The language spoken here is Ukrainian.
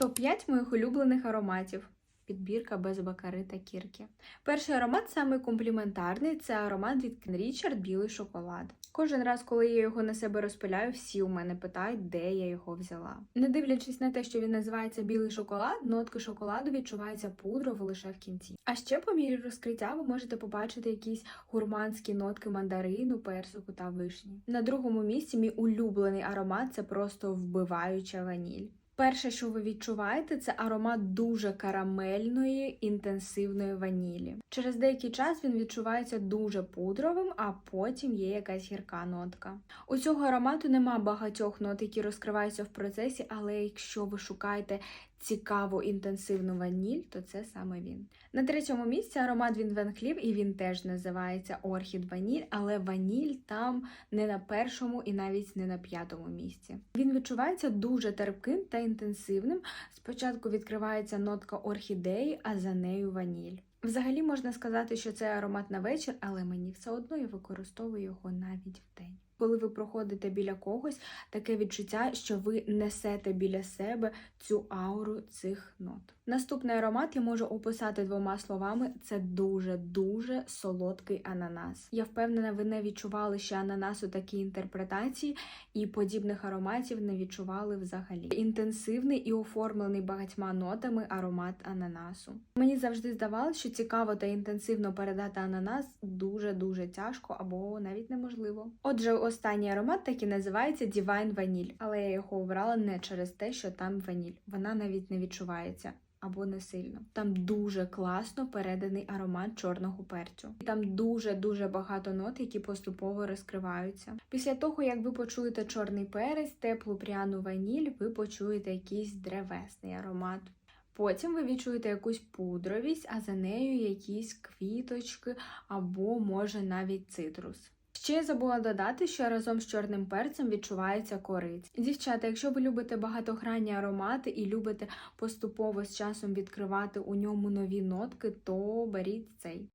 Топ-5 моїх улюблених ароматів. Підбірка без бакари та кірки. Перший аромат саме компліментарний це аромат від Ken Richard білий шоколад. Кожен раз, коли я його на себе розпиляю, всі у мене питають, де я його взяла. Не дивлячись на те, що він називається білий шоколад, нотки шоколаду відчуваються пудрово лише в кінці. А ще по мірі розкриття ви можете побачити якісь гурманські нотки мандарину, персику та вишні. На другому місці мій улюблений аромат це просто вбиваюча ваніль. Перше, що ви відчуваєте, це аромат дуже карамельної, інтенсивної ванілі. Через деякий час він відчувається дуже пудровим, а потім є якась гірка нотка. У цього аромату нема багатьох нот, які розкриваються в процесі, але якщо ви шукаєте цікаву інтенсивну ваніль, то це саме він. На третьому місці аромат Van Cleef, і він теж називається Орхід Ваніль, але ваніль там не на першому і навіть не на п'ятому місці. Він відчувається дуже терпким та інтенсивним. Спочатку відкривається нотка орхідеї, а за нею ваніль. Взагалі можна сказати, що це аромат на вечір, але мені все одно я використовую його навіть вдень. Коли ви проходите біля когось, таке відчуття, що ви несете біля себе цю ауру цих нот. Наступний аромат я можу описати двома словами: це дуже-дуже солодкий ананас. Я впевнена, ви не відчували ще ананасу такій інтерпретації, і подібних ароматів не відчували взагалі. Інтенсивний і оформлений багатьма нотами аромат ананасу. Мені завжди здавалося, що цікаво та інтенсивно передати ананас дуже-дуже тяжко або навіть неможливо. Отже, останній аромат так і називається Divine Vanille, але я його обрала не через те, що там ваніль. Вона навіть не відчувається. Або не сильно. Там дуже класно переданий аромат чорного перцю. І там дуже-дуже багато нот, які поступово розкриваються. Після того, як ви почуєте чорний перець, теплу пряну ваніль, ви почуєте якийсь древесний аромат. Потім ви відчуєте якусь пудровість, а за нею якісь квіточки або, може, навіть цитрус. Ще я забула додати, що разом з чорним перцем відчувається кориць. Дівчата, якщо ви любите багатогранні аромати і любите поступово з часом відкривати у ньому нові нотки, то беріть цей.